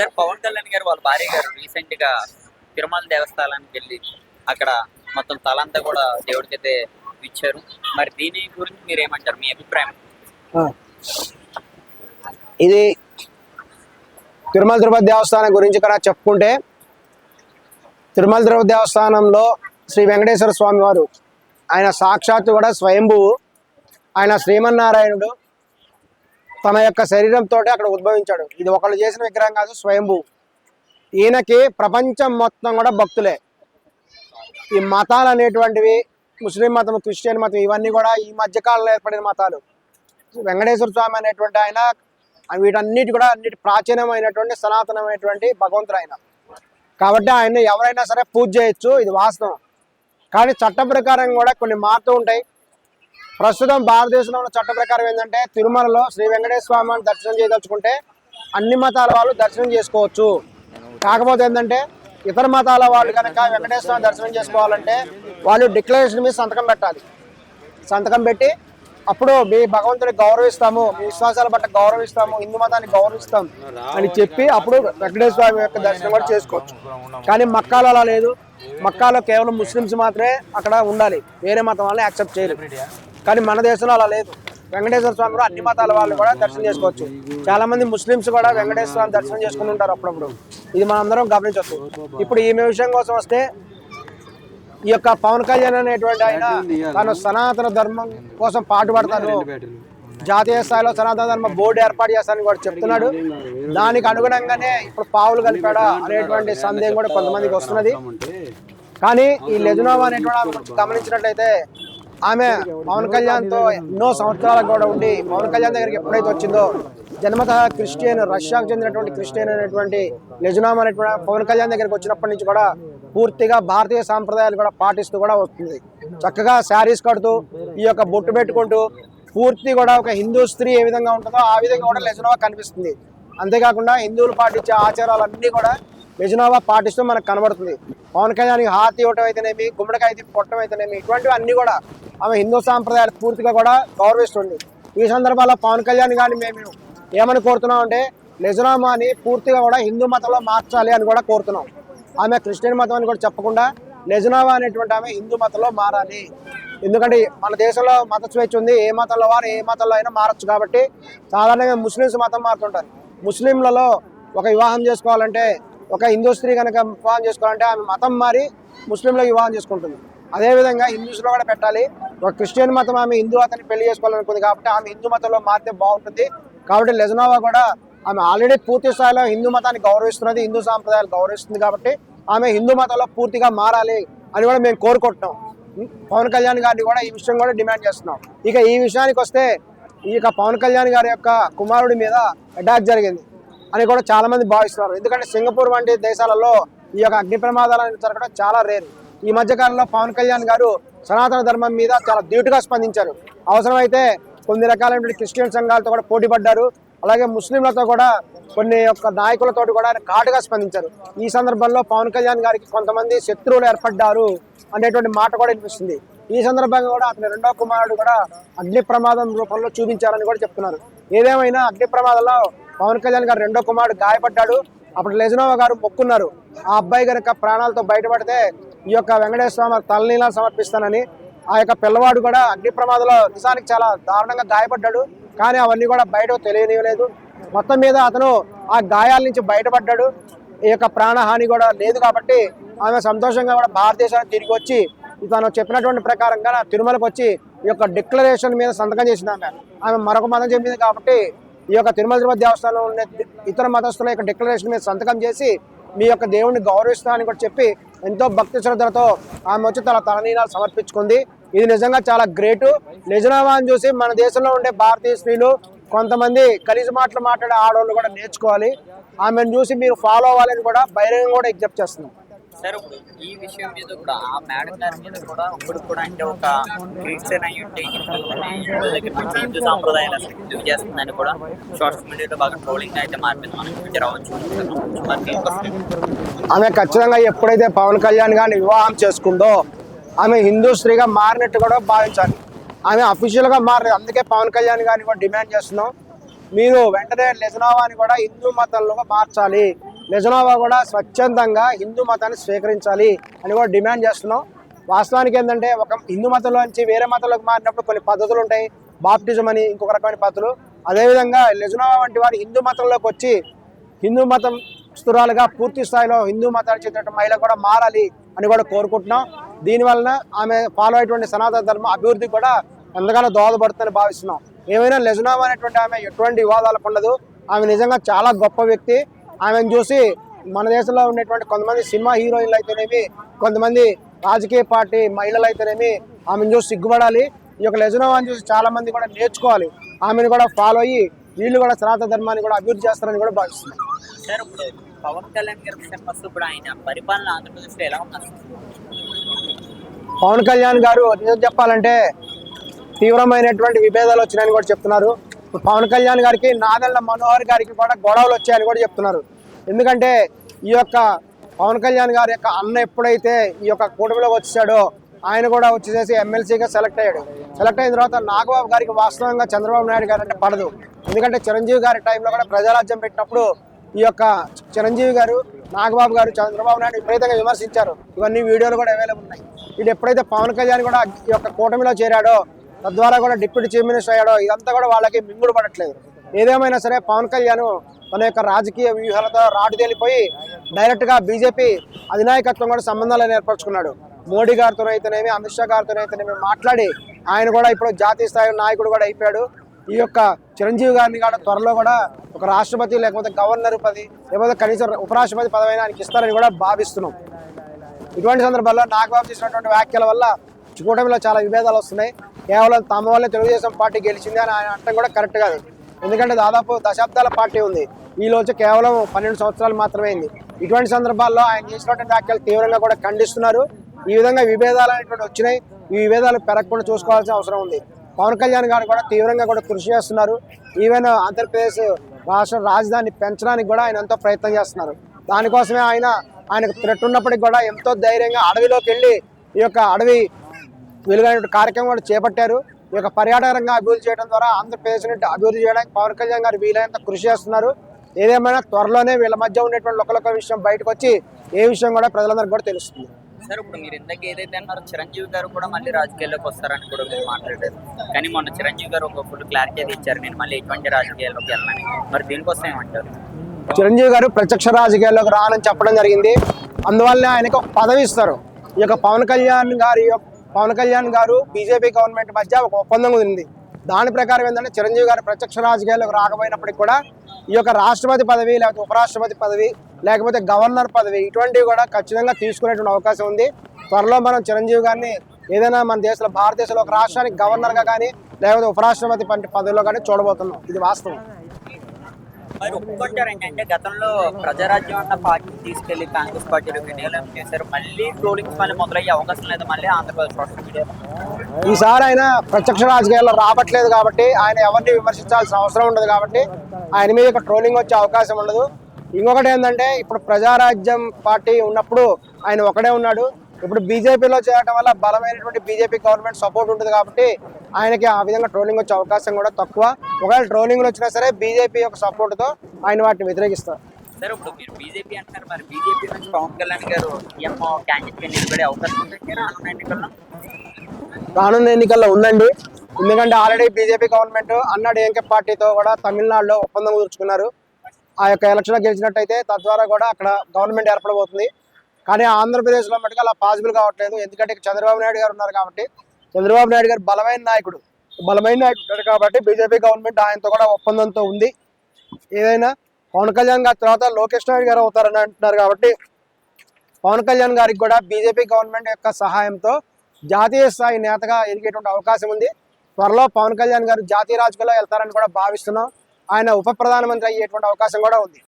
Sir Pawan Kalyan గారు వాళ్ళ భార్య గారు రీసెంట్గా తిరుమల దేవస్థానానికి వెళ్ళి అక్కడ మొత్తం తలంతా కూడా దేవుడికి అయితే ఇచ్చారు. మరి దీని గురించి మీరు ఏమంటారు? మీ అభిప్రాయం? ఇది తిరుమల తిరుపతి దేవస్థానం గురించి ఇక్కడ చెప్పుకుంటే తిరుమల తిరుపతి దేవస్థానంలో శ్రీ వెంకటేశ్వర స్వామి వారు ఆయన సాక్షాత్తు కూడా స్వయంభువు. ఆయన శ్రీమన్నారాయణుడు. తన యొక్క శరీరంతో అక్కడ ఉద్భవించాడు. ఇది ఒకళ్ళు చేసిన విగ్రహం కాదు స్వయంభూ. ఈయనకి ప్రపంచం మొత్తం కూడా భక్తులే. ఈ మతాలు అనేటువంటివి ముస్లిం మతం క్రిస్టియన్ మతం ఇవన్నీ కూడా ఈ మధ్యకాలంలో ఏర్పడిన మతాలు. వెంకటేశ్వర స్వామి అనేటువంటి ఆయన వీటన్నిటి కూడా అన్నిటి ప్రాచీనమైనటువంటి సనాతనమైనటువంటి భగవంతుడు ఆయన. కాబట్టి ఆయన ఎవరైనా సరే పూజ చేయొచ్చు ఇది వాస్తవం. కానీ చట్ట ప్రకారం కూడా కొన్ని మారుతూ ఉంటాయి. ప్రస్తుతం భారతదేశంలో ఉన్న చట్ట ప్రకారం ఏంటంటే తిరుమలలో శ్రీ వెంకటేశ్వర స్వామిని దర్శనం చేయదలుచుకుంటే అన్ని మతాల వాళ్ళు దర్శనం చేసుకోవచ్చు. కాకపోతే ఏంటంటే ఇతర మతాల వాళ్ళు కనుక వెంకటేశ్వర దర్శనం చేసుకోవాలంటే వాళ్ళు డిక్లరేషన్ మీద సంతకం పెట్టాలి. సంతకం పెట్టి అప్పుడు మీ భగవంతుడికి గౌరవిస్తాము మీ విశ్వాసాల పట్ల గౌరవిస్తాము హిందూ మతాన్ని గౌరవిస్తాం అని చెప్పి అప్పుడు వెంకటేశ్వర స్వామి యొక్క దర్శనం కూడా చేసుకోవచ్చు. కానీ మక్కాలో అలా లేదు. మక్కాలో కేవలం ముస్లిమ్స్ మాత్రమే అక్కడ ఉండాలి. వేరే మతం వాళ్ళని యాక్సెప్ట్ చేయలేదు కానీ మన దేశంలో అలా లేదు. వెంకటేశ్వర స్వామి కూడా అన్ని మతాల వాళ్ళు కూడా దర్శనం చేసుకోవచ్చు. చాలా మంది ముస్లిమ్స్ కూడా వెంకటేశ్వర స్వామి దర్శనం చేసుకుని ఉంటారు అప్పుడప్పుడు. ఇది మనం అందరం గమనించవచ్చు. ఇప్పుడు ఈమె విషయం కోసం వస్తే ఈ యొక్క పవన్ కళ్యాణ్ అనేటువంటి ఆయన తను సనాతన ధర్మం కోసం పాటుపడతాను జాతీయ స్థాయిలో సనాతన ధర్మ బోర్డు ఏర్పాటు చేస్తానని కూడా చెప్తున్నాడు. దానికి అనుగుణంగానే ఇప్పుడు పావులు కలిపాడా అనేటువంటి సందేహం కూడా కొంతమందికి వస్తున్నది. కానీ ఈ లెజునోవా అనేటువంటి గమనించినట్లయితే ఆమె పవన్ కళ్యాణ్తో ఎన్నో సంవత్సరాలకు కూడా ఉండి పవన్ కళ్యాణ్ దగ్గరికి ఎప్పుడైతే వచ్చిందో జన్మత క్రిస్టియన్ రష్యాకు చెందినటువంటి క్రిస్టియన్ అనేటువంటి లెజునామా అనేటువంటి పవన్ కళ్యాణ్ దగ్గరికి వచ్చినప్పటి నుంచి కూడా పూర్తిగా భారతీయ సాంప్రదాయాలు కూడా పాటిస్తూ కూడా వస్తుంది. చక్కగా శారీస్ కడుతూ ఈ యొక్క బొట్టు పెట్టుకుంటూ పూర్తి కూడా ఒక హిందూ స్త్రీ ఏ విధంగా ఉంటుందో ఆ విధంగా కూడా లెజునోవా కనిపిస్తుంది. అంతేకాకుండా హిందువులు పాటించే ఆచారాలన్నీ కూడా లెజునోవా పాటిస్తూ మనకు కనబడుతుంది. పవన్ కళ్యాణ్కి హారతి ఇవ్వటం అయితేనేమి గుమ్మడికాయ పొట్టడం అయితేనేమి ఇటువంటివి అన్నీ కూడా ఆమె హిందూ సాంప్రదాయాలు పూర్తిగా కూడా గౌరవిస్తుంది. ఈ సందర్భాల్లో పవన్ కళ్యాణ్ కానీ మేము ఏమని కోరుతున్నాం అంటే నిజనామాని పూర్తిగా కూడా హిందూ మతంలో మార్చాలి అని కూడా కోరుతున్నాం. ఆమె క్రిస్టియన్ మతం అని కూడా చెప్పకుండా నిజనామా అనేటువంటి ఆమె హిందూ మతంలో మారాలి. ఎందుకంటే మన దేశంలో మత స్వేచ్ఛ ఉంది ఏ మతంలో వారు ఏ మతంలో అయినా మారచ్చు కాబట్టి సాధారణంగా ముస్లిమ్స్ మతం మారుతుంటారు. ముస్లింలలో ఒక వివాహం చేసుకోవాలంటే ఒక హిందూ స్త్రీ కనుక వివాహం చేసుకోవాలంటే ఆమె మతం మారి ముస్లింలో వివాహం చేసుకుంటుంది. అదేవిధంగా హిందూస్లో కూడా పెట్టాలి. ఒక క్రిస్టియన్ మతం ఆమె హిందూ అతన్ని పెళ్ళి చేసుకోవాలనుకుంది కాబట్టి ఆమె హిందూ మతంలో మారితే బాగుంటుంది. కాబట్టి లెజనోవా కూడా ఆమె ఆల్రెడీ పూర్తి స్థాయిలో హిందూ మతాన్ని గౌరవిస్తున్నది హిందూ సాంప్రదాయాలు గౌరవిస్తుంది కాబట్టి ఆమె హిందూ మతంలో పూర్తిగా మారాలి అని కూడా మేము కోరుకుంటున్నాం. పవన్ కళ్యాణ్ గారిని కూడా ఈ విషయం కూడా డిమాండ్ చేస్తున్నాం. ఇక ఈ విషయానికి వస్తే ఈ యొక్క పవన్ కళ్యాణ్ గారి యొక్క కుమారుడి మీద అటాక్ జరిగింది. అని కూడా చాలా మంది భావిస్తున్నారు. ఎందుకంటే సింగపూర్ వంటి దేశాలలో ఈ యొక్క అగ్ని ప్రమాదాలు జరగడం చాలా రేరు ఈ మధ్యకాలంలో పవన్ కళ్యాణ్ గారు సనాతన ధర్మం మీద చాలా ధీటుగా స్పందించారు. అవసరమైతే కొన్ని రకాలైనటువంటి క్రిస్టియన్ సంఘాలతో కూడా పోటీ పడ్డారు అలాగే ముస్లింలతో కూడా కొన్ని యొక్క నాయకులతో కూడా ఆయన ఘాటుగా స్పందించారు. ఈ సందర్భంలో పవన్ కళ్యాణ్ గారికి కొంతమంది శత్రువులు ఏర్పడ్డారు అనేటువంటి మాట కూడా వినిపిస్తుంది. ఈ సందర్భంగా కూడా అతని రెండో కుమారుడు కూడా అగ్ని ప్రమాదం రూపంలో చూపించారని కూడా చెప్తున్నారు. ఏదేమైనా అగ్ని ప్రమాదంలో పవన్ కళ్యాణ్ గారు రెండో కుమారుడు గాయపడ్డాడు. అప్పుడు లెజనోవా గారు మొక్కున్నారు. ఆ అబ్బాయి కనుక ప్రాణాలతో బయటపడితే ఈ యొక్క వెంకటేశ్వర స్వామి తలనీలా సమర్పిస్తానని ఆ యొక్క పిల్లవాడు కూడా అగ్ని ప్రమాదంలో నిజానికి చాలా దారుణంగా గాయపడ్డాడు. కానీ అవన్నీ కూడా బయటకు తెలియనివ్వలేదు. మొత్తం మీద అతను ఆ గాయాల నుంచి బయటపడ్డాడు. ఈ యొక్క ప్రాణహాని కూడా లేదు కాబట్టి ఆమె సంతోషంగా కూడా భారతదేశానికి తిరిగి వచ్చి తను చెప్పినటువంటి ప్రకారంగా తిరుమలకు వచ్చి ఈ యొక్క డిక్లరేషన్ మీద సంతకం చేసింది ఆమె. ఆమె మరొక మతం చెప్పింది కాబట్టి ఈ యొక్క తిరుమల తిరుపతి దేవస్థానంలో ఉండే ఇతర మతస్థుల యొక్క డిక్లరేషన్ మీద సంతకం చేసి మీ యొక్క దేవుడిని గౌరవిస్తా అని కూడా చెప్పి ఎంతో భక్తి శ్రద్ధలతో ఆమె వచ్చి తన తలనీనాలు సమర్పించుకుంది. ఇది నిజంగా చాలా గ్రేటు. నిజనామాని చూసి మన దేశంలో ఉండే భారతీయ స్త్రీలు కొంతమంది కలిసి మాటలు మాట్లాడే ఆడవాళ్ళు కూడా నేర్చుకోవాలి. ఆమెను చూసి మీరు ఫాలో అవ్వాలని కూడా బహిరంగంగా కూడా ఎగ్జెప్ట్ చేస్తున్నాం. సార్ ఇప్పుడు ఈ విషయం మీద కూడా ఆ మేడం గారి మీద కూడా ఇప్పుడు కూడా అంటే ఒక క్రిస్టియన్ అయి ఉంటే హిందువులని హిందూ దగ్గర నుంచి హిందూ సాంప్రదాయాలు అసలు హిందూ చేస్తుందని కూడా సోషల్ మీడియాలో బాగా ట్రోలింగ్ అయితే మారిపోయింది మనం ట్విట్టర్ అవ్వచ్చు ఆమె ఖచ్చితంగా ఎప్పుడైతే పవన్ కళ్యాణ్ గారిని వివాహం చేసుకుందో ఆమె హిందూ స్త్రీగా మారినట్టు కూడా భావించాలి. ఆమె అఫీషియల్గా మారలేదు. అందుకే పవన్ కళ్యాణ్ గారిని కూడా డిమాండ్ చేస్తున్నాం. మీరు వెంటనే లెజనావాని కూడా హిందూ మతంలో మార్చాలి. లెజనోవా కూడా స్వచ్ఛందంగా హిందూ మతాన్ని స్వీకరించాలి అని కూడా డిమాండ్ చేస్తున్నాం. వాస్తవానికి ఏంటంటే ఒక హిందూ మతంలోంచి వేరే మతంలోకి మారినప్పుడు కొన్ని పద్ధతులు ఉంటాయి. బాప్టిజం అని ఇంకొక రకమైన పద్ధతులు. అదేవిధంగా లెజనోవా వంటి వారు హిందూ మతంలోకి వచ్చి హిందూ మతం స్థురాలుగా పూర్తి స్థాయిలో హిందూ మతానికి చెందిన మహిళ కూడా మారాలి అని కూడా కోరుకుంటున్నాం. దీనివలన ఆమె ఫాలో అయ్యేటువంటి సనాతన ధర్మ అభివృద్ధి కూడా ఎంతగానో దోహదపడుతుందని భావిస్తున్నాం. ఏమైనా లెజనామా అనేటువంటి ఆమె ఎటువంటి వివాదాలకు ఉండదు. ఆమె నిజంగా చాలా గొప్ప వ్యక్తి. ఆమెను చూసి మన దేశంలో ఉండేటువంటి కొంతమంది సినిమా హీరోయిన్లు అయితేనేమి కొంతమంది రాజకీయ పార్టీ మహిళలు అయితేనేమి ఆమెను చూసి సిగ్గుపడాలి. ఈ యొక్క లెజనోవాని చూసి చాలా మంది కూడా నేర్చుకోవాలి. ఆమెను కూడా ఫాలో అయ్యి వీళ్ళు కూడా సనాతన ధర్మాన్ని కూడా అభివృద్ధి చేస్తారని కూడా భావిస్తున్నాం. సార్ ఇప్పుడు పవన్ కళ్యాణ్ గారి వస్తే ఇప్పుడు ఆయన పరిపాలన ఆంధ్రప్రదేశ్లో ఎలా ఉన్నారు పవన్ కళ్యాణ్ గారు నిజం చెప్పాలంటే తీవ్రమైనటువంటి విభేదాలు వచ్చినాయని కూడా చెప్తున్నారు. పవన్ కళ్యాణ్ గారికి నాదెళ్ళ మనోహర్ గారికి కూడా గొడవలు వచ్చాయని కూడా చెప్తున్నారు. ఎందుకంటే ఈ యొక్క పవన్ కళ్యాణ్ గారి యొక్క అన్న ఎప్పుడైతే ఈ యొక్క కూటమిలో వచ్చాడో ఆయన కూడా వచ్చేసేసి ఎమ్మెల్సీగా సెలెక్ట్ అయ్యాడు. సెలెక్ట్ అయిన తర్వాత నాగబాబు గారికి వాస్తవంగా చంద్రబాబు నాయుడు గారు అంటే పడదు. ఎందుకంటే చిరంజీవి గారి టైంలో కూడా ప్రజారాజ్యం పెట్టినప్పుడు ఈ యొక్క చిరంజీవి గారు నాగబాబు గారు చంద్రబాబు నాయుడు విపరీతంగా విమర్శించారు. ఇవన్నీ వీడియోలు కూడా అవైలబుల్ ఉన్నాయి. ఇది ఎప్పుడైతే పవన్ కళ్యాణ్ కూడా ఈ యొక్క కూటమిలో చేరాడో తద్వారా కూడా డిప్యూటీ చీఫ్ మినిస్టర్ అయ్యాడో ఇదంతా కూడా వాళ్ళకి మింగుడు పడట్లేదు. ఏదేమైనా సరే పవన్ కళ్యాణ్ తన యొక్క రాజకీయ వ్యూహాలతో రాటు తేలిపోయి డైరెక్ట్గా బీజేపీ అధినాయకత్వం కూడా సంబంధాలను ఏర్పరచుకున్నాడు. మోడీ గారితో అయితేనేమి అమిత్ షా గారితో అయితేనేమి మాట్లాడి ఆయన కూడా ఇప్పుడు జాతీయ స్థాయి నాయకుడు కూడా అయిపోయాడు. ఈ యొక్క చిరంజీవి గారిని కూడా త్వరలో కూడా ఒక రాష్ట్రపతి లేకపోతే గవర్నర్ పది లేకపోతే కనీసం ఉపరాష్ట్రపతి పదవైనా ఆయనకి ఇస్తారని కూడా భావిస్తున్నాం. ఇటువంటి సందర్భాల్లో నాగబాబు చేసినటువంటి వ్యాఖ్యల వల్ల కూటమిలో చాలా విభేదాలు వస్తున్నాయి. కేవలం తమ వల్లే తెలుగుదేశం పార్టీ గెలిచింది అని ఆయన అంటం కూడా కరెక్ట్ కాదు. ఎందుకంటే దాదాపు దశాబ్దాల పార్టీ ఉంది. ఈ కేవలం పన్నెండు సంవత్సరాలు మాత్రమే అయింది. ఇటువంటి సందర్భాల్లో ఆయన చేసినటువంటి వ్యాఖ్యలు తీవ్రంగా కూడా ఖండిస్తున్నారు. ఈ విధంగా విభేదాలు అనేటువంటి వచ్చినాయి. ఈ విభేదాలు పెరగకుండా చూసుకోవాల్సిన అవసరం ఉంది. పవన్ కళ్యాణ్ గారు కూడా తీవ్రంగా కూడా కృషి చేస్తున్నారు. ఈవెన్ ఆంధ్రప్రదేశ్ రాష్ట్ర రాజధాని పెంచడానికి కూడా ఆయన ఎంతో ప్రయత్నం చేస్తున్నారు. దానికోసమే ఆయన ఆయనకు థ్రెట్ ఉన్నప్పటికి కూడా ఎంతో ధైర్యంగా అడవిలోకి వెళ్ళి ఈ యొక్క అడవి వెలుగైన కార్యక్రమం కూడా చేపట్టారు. ఈ యొక్క పర్యాటక రంగం అభివృద్ధి చేయడం ద్వారా ఆంధ్రప్రదేశ్ని అభివృద్ధి చేయడానికి పవన్ కళ్యాణ్ గారు వీలైనంత కృషి చేస్తున్నారు. ఏదేమైనా త్వరలోనే వీళ్ళ మధ్య ఉండేటువంటి ఒకరికొక విషయం బయటకు వచ్చి ఏ విషయం కూడా ప్రజలందరికీ కూడా తెలుస్తుంది. సార్ ఇప్పుడు మీరు ఇందాక ఏదైతే అన్నారో చిరంజీవి గారు కూడా మళ్ళీ రాజకీయాల్లోకి వస్తారని కూడా మీరు మాట్లాడారు. కానీ మొన్న చిరంజీవి గారు ఒక ఫుల్ క్లారిటీ ఇచ్చారు. నేను మళ్ళీ ఎటువంటి రాజకీయాల్లోకి వెళ్ళనని. మరి దీనికోసం ఏమంటారు? చిరంజీవి గారు ప్రత్యక్ష రాజకీయాల్లోకి రానని చెప్పడం జరిగింది. అందువల్ల ఆయనకు ఒక పదవి ఇస్తారు. ఈ యొక్క పవన్ కళ్యాణ్ గారి యొక్క- పవన్ కళ్యాణ్ గారు బీజేపీ గవర్నమెంట్ మధ్య ఒక ఒప్పందం ఉంది దాని ప్రకారం ఏంటంటే చిరంజీవి గారు ప్రత్యక్ష రాజకీయాల్లోకి రాకపోయినప్పటికీ కూడా ఈ యొక్క రాష్ట్రపతి పదవి లేకపోతే ఉపరాష్ట్రపతి పదవి లేకపోతే గవర్నర్ పదవి ఇటువంటివి కూడా ఖచ్చితంగా తీసుకునేటువంటి అవకాశం ఉంది. త్వరలో మనం చిరంజీవి గారిని ఏదైనా మన దేశంలో భారతదేశంలో ఒక రాష్ట్రానికి గవర్నర్గా కానీ లేకపోతే ఉపరాష్ట్రపతి పంటి పదవిలో కానీ చూడబోతున్నాం. ఇది వాస్తవం. మరి ఒప్పుకుంటారు ఏంటంటే గతంలో ప్రజారాజ్యం అన్న పార్టీ తీసుకెళ్ళి కాంగ్రెస్ పార్టీలో వినియోగం చేశారు. మళ్ళీ ట్రోలింగ్స్ మళ్ళీ మొదలయ్యే అవకాశం లేదు మళ్ళీ ఆంధ్రప్రదేశ్ సోషల్ మీడియా ఈసారి ఆయన ప్రత్యక్ష రాజకీయాల్లో రావట్లేదు కాబట్టి ఆయన ఎవరిని విమర్శించాల్సిన అవసరం ఉండదు కాబట్టి ఆయన మీద ట్రోలింగ్ వచ్చే అవకాశం ఉండదు. ఇంకొకటి ఏంటంటే ఇప్పుడు ప్రజారాజ్యం పార్టీ ఉన్నప్పుడు ఆయన ఒకడే ఉన్నాడు. ఇప్పుడు బీజేపీలో చేరడం వల్ల బలమైనటువంటి బీజేపీ గవర్నమెంట్ సపోర్ట్ ఉంటుంది కాబట్టి ఆయనకి ఆ విధంగా ట్రోలింగ్ వచ్చే అవకాశం కూడా తక్కువ. ఒకవేళ ట్రోలింగ్లు వచ్చినా సరే బీజేపీ యొక్క సపోర్ట్తో ఆయన వాటిని వ్యతిరేకిస్తారు. సరే ఇప్పుడు మీరు బీజేపీ అంటున్నారు మరి బీజేపీ నుంచి పవన్ కళ్యాణ్ గారు సీఎం క్యాండిడేట్గా నిలబడే అవకాశం ఉందంటే రానున్న ఎన్నికల్లో? రానున్న ఎన్నికల్లో ఉందండి. ఎందుకంటే already BJP government Anna DMK పార్టీతో కూడా తమిళనాడులో ఒప్పందం కుదుర్చుకున్నారు. ఆ యొక్క ఎలక్షన్ గెలిచినట్టయితే తద్వారా కూడా అక్కడ గవర్నమెంట్ ఏర్పడబోతుంది. కానీ ఆంధ్రప్రదేశ్లో మటుకు అలా పాసిబుల్ కావట్లేదు. ఎందుకంటే చంద్రబాబు నాయుడు గారు ఉన్నారు కాబట్టి చంద్రబాబు నాయుడు గారు బలమైన నాయకుడు. బలమైన నాయకుడు కాబట్టి బీజేపీ గవర్నమెంట్ ఆయనతో కూడా ఒప్పందంతో ఉంది. ఏదైనా పవన్ కళ్యాణ్ గారి తర్వాత లోకేష్ నాయుడు గారు అవుతారని అంటున్నారు కాబట్టి పవన్ కళ్యాణ్ గారికి కూడా బీజేపీ గవర్నమెంట్ యొక్క సహాయంతో జాతీయ స్థాయి నేతగా ఎదిగేటువంటి అవకాశం ఉంది. త్వరలో పవన్ కళ్యాణ్ గారు జాతీయ రాజకీయాల్లో వెళ్తారని కూడా భావిస్తున్నాం. ఆయన ఉప ప్రధానమంత్రి అయ్యేటువంటి అవకాశం కూడా ఉంది.